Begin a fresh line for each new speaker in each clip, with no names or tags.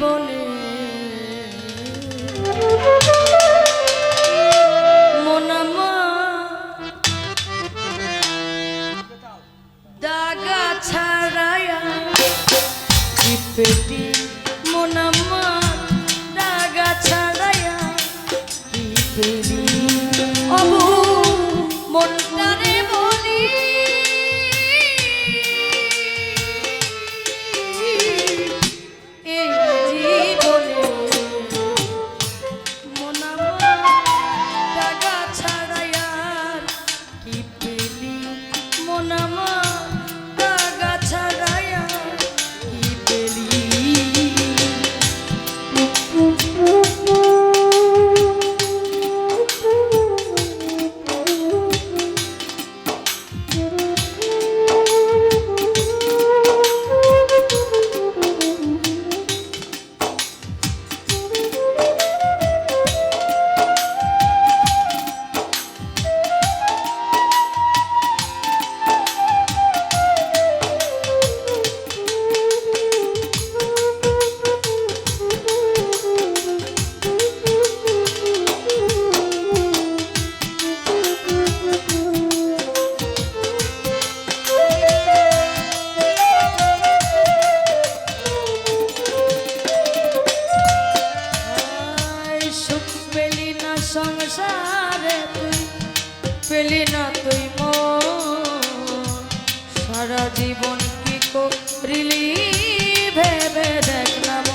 বনে মোনামা দাগা ছাড়ায়া পেটি মোনামা দাগা ছাড়ায়া পেটি Believe. জীবন কি করিলি? ভেবে দেখলাম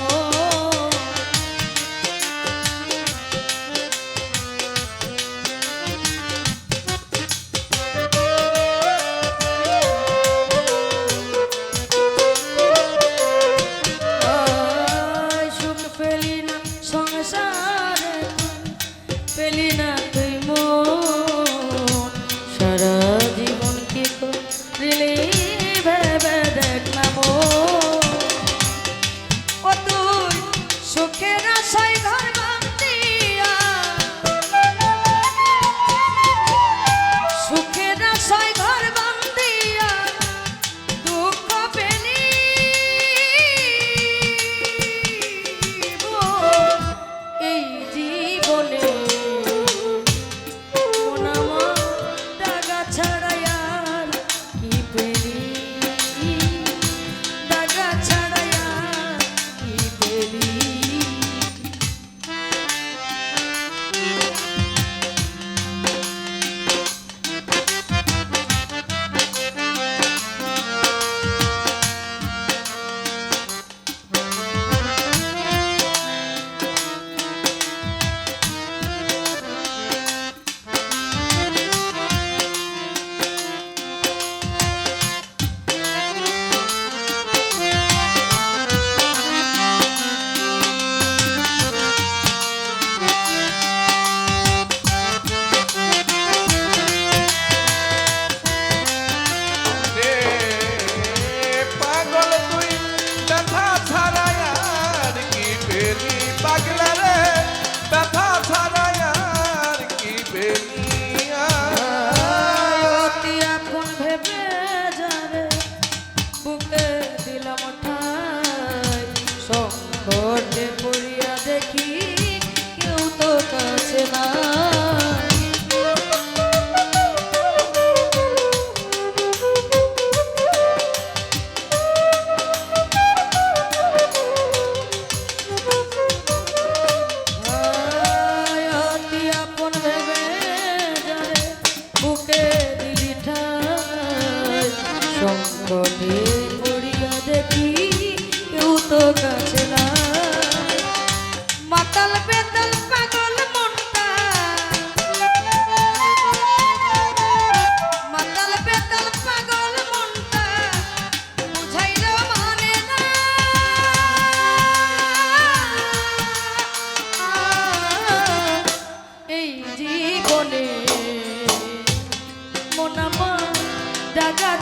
সুখ পেলি না, সংসার পেলি না তুই মো সারা জীবন কি করিলি? Dad.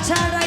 사랑처럼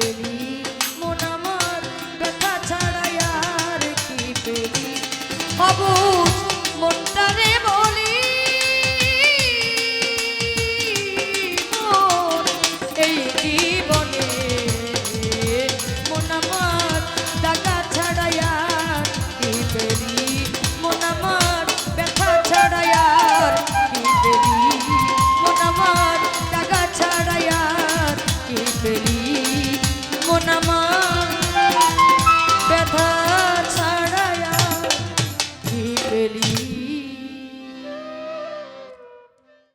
believe.